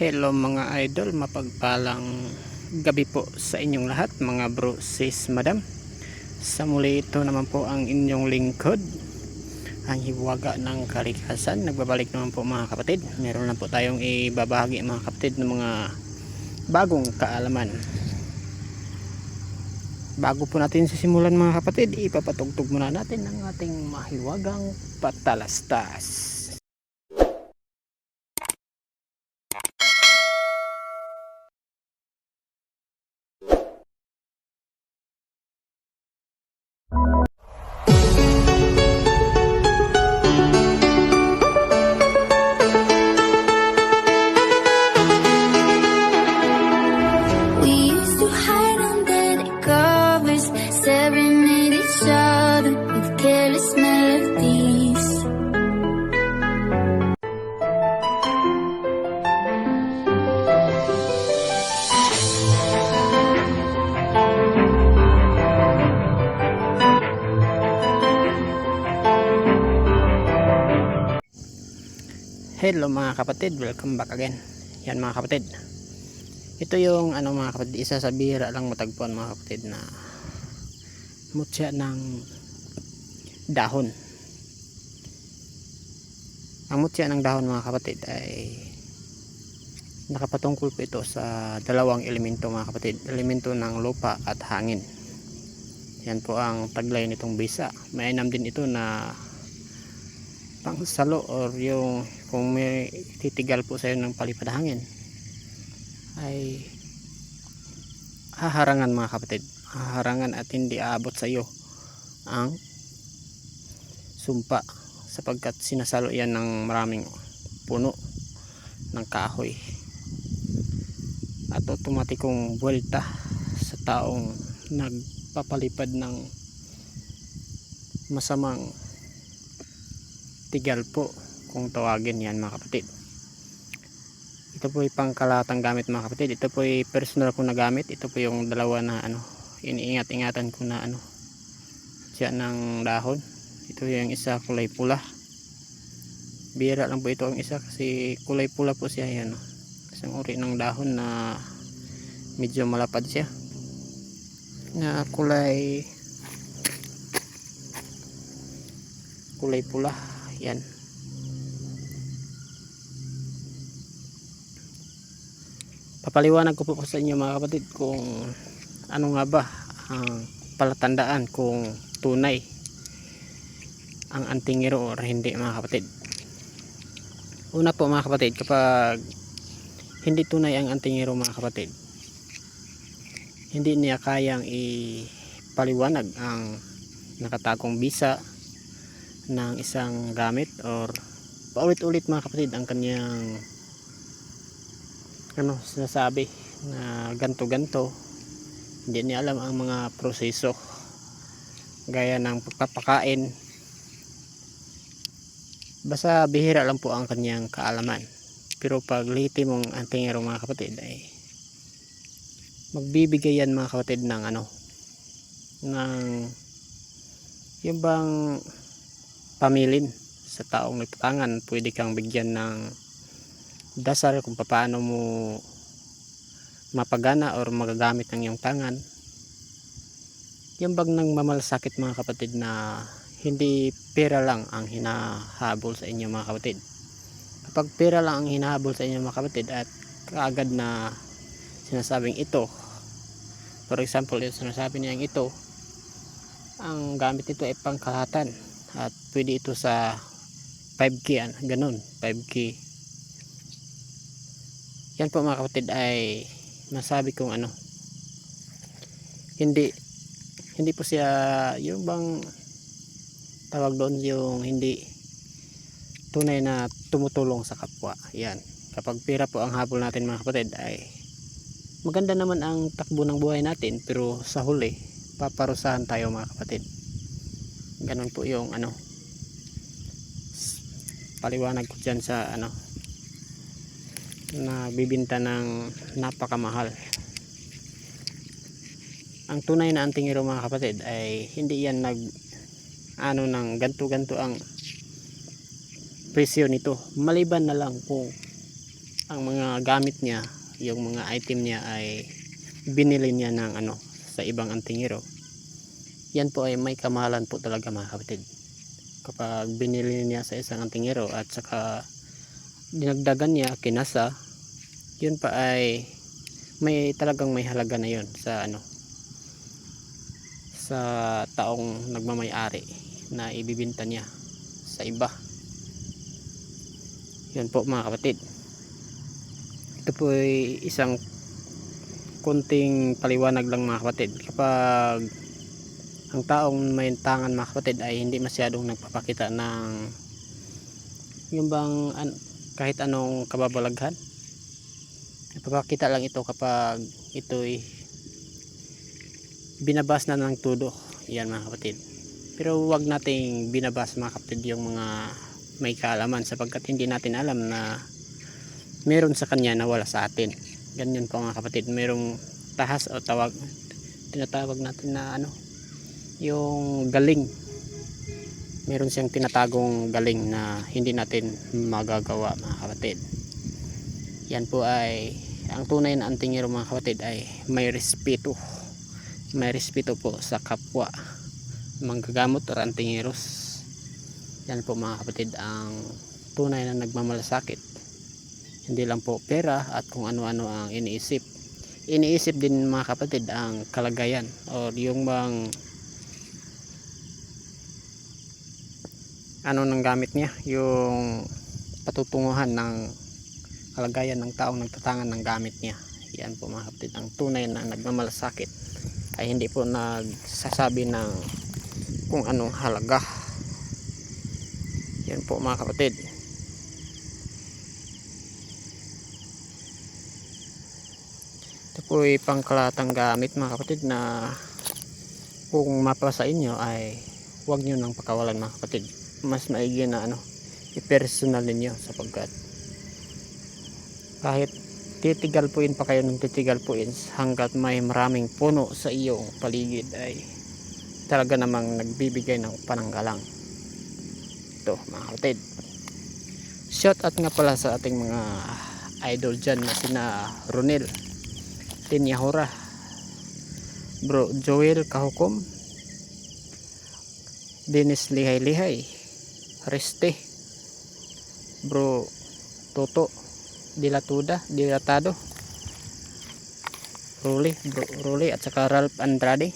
Hello mga idol, mapagpalang gabi po sa inyong lahat mga bro, sis, madam. Sa muli ito naman po ang inyong lingkod, ang hiwaga ng kalikasan. Nagbabalik naman po mga kapatid. Meron lang po tayong ibabahagi mga kapatid ng mga bagong kaalaman. Bago po natin sisimulan mga kapatid, ipapatugtog muna natin ang ating mahiwagang patalastas. Hello mga kapatid, welcome back again. Yan mga kapatid. Ito yung ano mga kapatid, isa sa bihira lang matagpuan mga kapatid na mutya ng dahon. Ang mutya ng dahon mga kapatid ay nakapatungkol po ito sa dalawang elemento mga kapatid. Elemento ng lupa at hangin. Yan po ang taglay nitong bisa. Mainam din ito na pang salo or yung kung may titigal po sa'yo ng palipad hangin ay haharangan mga kapatid. Haharangan at hindi aabot sa iyo ang sumpa sapagkat sinasalo yan ng maraming puno ng kahoy. At otomatikong buwelta sa taong nagpapalipad ng masamang tigal po kung tawagin yan mga kapatid. Ito po yung pangkalatang gamit mga kapatid. Ito po yung personal ko na gamit. Ito po yung dalawa na ano iniingat-ingatan ko na ano siya ng dahon. Ito yung isa kulay pula. Bira lang po ito ang isa kasi kulay pula po siya yan isang uri ng dahon na medyo malapad siya. Na kulay kulay pula yan. Papaliwanag ko po sa inyo mga kapatid kung ano nga ba ang palatandaan kung tunay ang antingero or hindi mga kapatid. Una po mga kapatid kapag hindi tunay ang antingero mga kapatid hindi niya kayang ipaliwanag ang nakatagong bisa ng isang gamit or paulit-ulit mga kapatid ang kanyang ano sinasabi na ganto ganto hindi niya alam ang mga proseso gaya ng pagpapakain. Basta bihira lang po ang kanyang kaalaman. Pero pag liti mong antingero mga kapatid ay magbibigay yan mga kapatid ng ano ng yung bang pamilin sa taong nagtatangan pwede kang bigyan ng dasal kung paano mo mapagana or magagamit ng iyong tangan. Yung bag ng mamalasakit mga kapatid na hindi pera lang ang hinahabol sa inyo mga kapatid. Kapag pera lang ang hinahabol sa inyo mga kapatid at kaagad na sinasabing ito for example yung sinasabi niyang ito ang gamit nito ay pangkalahatan at pwede ito sa 5k yan, ganun 5k yan po mga kapatid ay masabi kong ano hindi hindi po siya yung bang tawag doon yung hindi tunay na tumutulong sa kapwa. Yan. Kapag pira po ang habol natin mga kapatid ay maganda naman ang takbo ng buhay natin pero sa huli paparusahan tayo mga kapatid. Ganun po yung ano paliwanag ko dyan sa ano na bibinta ng napakamahal ang tunay na antingero mga kapatid ay hindi yan nag ano ng ganto ganto ang presyo nito maliban na lang kung ang mga gamit niya, yung mga item niya ay binili niya ng ano sa ibang antingero. Yan po ay may kamahalan po talaga mga kapatid. Kapag binili niya sa isang antingero at saka dinagdagan niya, kinasa, yun pa ay may talagang may halaga na yun sa ano sa taong nagmamayari na ibibinta niya sa iba. Yun po mga kapatid. Ito po ay isang kunting paliwanag lang mga kapatid. Kapag ang taong may tangan mga kapatid ay hindi masyadong nagpapakita ng yung bang an, kahit anong kababalaghan. Nagpapakita lang ito kapag ito'y binabas na ng tudo yan mga kapatid. Pero wag nating binabas mga kapatid yung mga may kaalaman sapagkat hindi natin alam na meron sa kanya na wala sa atin. Ganyan po mga kapatid. Merong tahas o tawag tinatawag natin na ano yung galing. Meron siyang tinatagong galing na hindi natin magagawa mga kapatid. Yan po ay ang tunay na antingero mga kapatid ay may respeto. May respeto po sa kapwa. Manggagamot o antingeros. Yan po mga kapatid ang tunay na nagmamalasakit. Hindi lang po pera at kung ano-ano ang iniisip. Iniisip din mga kapatid ang kalagayan o yung bang ano ng gamit niya? Yung patutunguhan ng kalagayan ng taong nagtatangan ng gamit niya. Yan po mga kapatid. Ang tunay na nagmamalasakit ay hindi po nagsasabi ng kung anong halaga. Yan po mga kapatid. Ito po ay pangkalatang gamit mga kapatid na kung mapa sa inyo ay huwag nyo nang pakawalan mga kapatid mas maigi na ano i-personal ninyo sapagkat kahit titigal puin pa kayo ng titigal puin hanggat may maraming puno sa iyong paligid ay talaga namang nagbibigay ng pananggalang. Ito mga kapatid. Shout out nga pala sa ating mga idol dyan na sina Ronel Tinyahura bro Joel Kahukom Dennis Lihay Lihay Reste bro Toto Dilatuda, Dilatado, Ruli, Bro, Ruli at saka Ralph Andrade.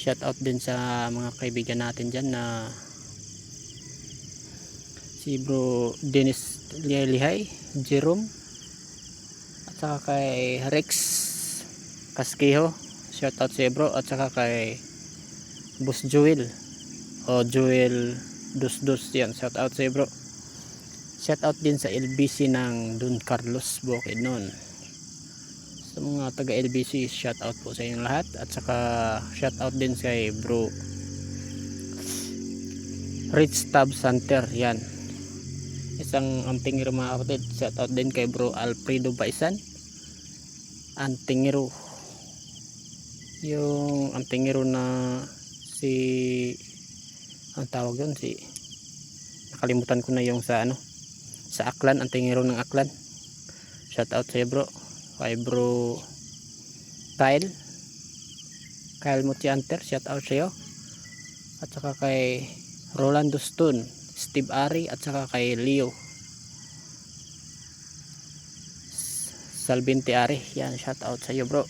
Shout out din sa mga kaibigan natin dyan na si Bro Dennis Lihay, Jerome at saka kay Rex Casquejo. Shout out si Bro at saka kay Boss Joel o Joel Dos Dos yan. Shout out si Bro. Shout out din sa LBC ng Don Carlos Bukidnon. Sa mga taga LBC, shout out po sa inyong lahat at saka shout out din kay Bro Rich Tab Center yan. Isang antingero mga kapatid. Shout out din kay Bro Alfredo Baisan. Antingero. Yung antingero na si ang tawag doon si nakalimutan ko na yung sa ano sa Aklan, ang tingiro ng Aklan. Shout out sa bro. Kay bro Kyle. Kyle Mutianter, shout out sa iyo. At saka kay Rolando Stone, Steve Ari at saka kay Leo. Salvinti Ari, yan shout out sa iyo bro.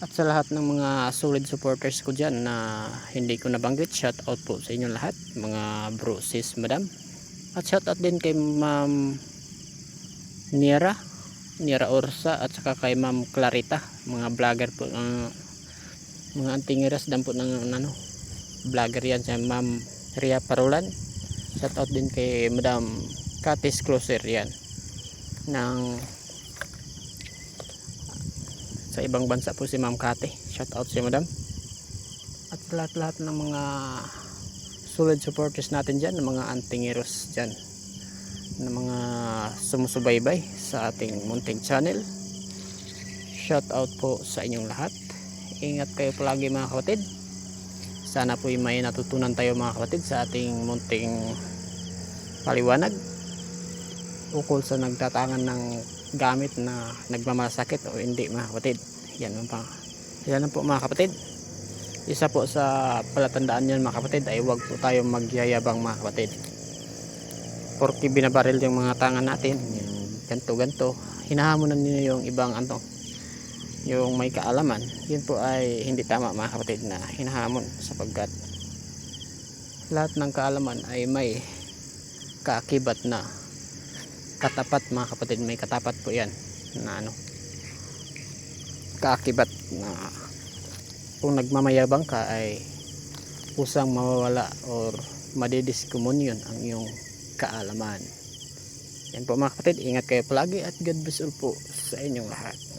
At sa lahat ng mga solid supporters ko dyan na hindi ko nabanggit, shout out po sa inyo lahat, mga bro, sis, madam. At shout out din kay Ma'am Nira, Nira Orsa at saka kay Ma'am Clarita, mga vlogger po ng mga antingiras dan po ng ano, vlogger yan si Ma'am Ria Parolan. Shout out din kay Madam Katis Closer yan ng sa ibang bansa po si Ma'am Kate. Shout out si Madam. At sa lahat-lahat ng mga solid supporters natin dyan, ng mga antingeros dyan, ng mga sumusubaybay sa ating munting channel. Shout out po sa inyong lahat. Ingat kayo palagi mga kapatid. Sana po may natutunan tayo mga kapatid sa ating munting paliwanag. ukol sa nagtatangan ng gamit na nagmamasakit o hindi mga kapatid yan ang pa. Yan po mga kapatid. Isa po sa palatandaan yan mga kapatid ay huwag po tayo magyayabang mga kapatid. Porque binabaril yung mga tangan natin yung ganto ganto hinahamonan niyo yung ibang ano yung may kaalaman. Yun po ay hindi tama mga kapatid na hinahamon sapagkat lahat ng kaalaman ay may kaakibat na katapat mga kapatid. May katapat po yan na ano kaakibat na kung nagmamayabang ka ay usang mawawala or madidiskommunion ang iyong kaalaman. Yan po mga kapatid ingat kayo palagi at God bless all po sa inyong lahat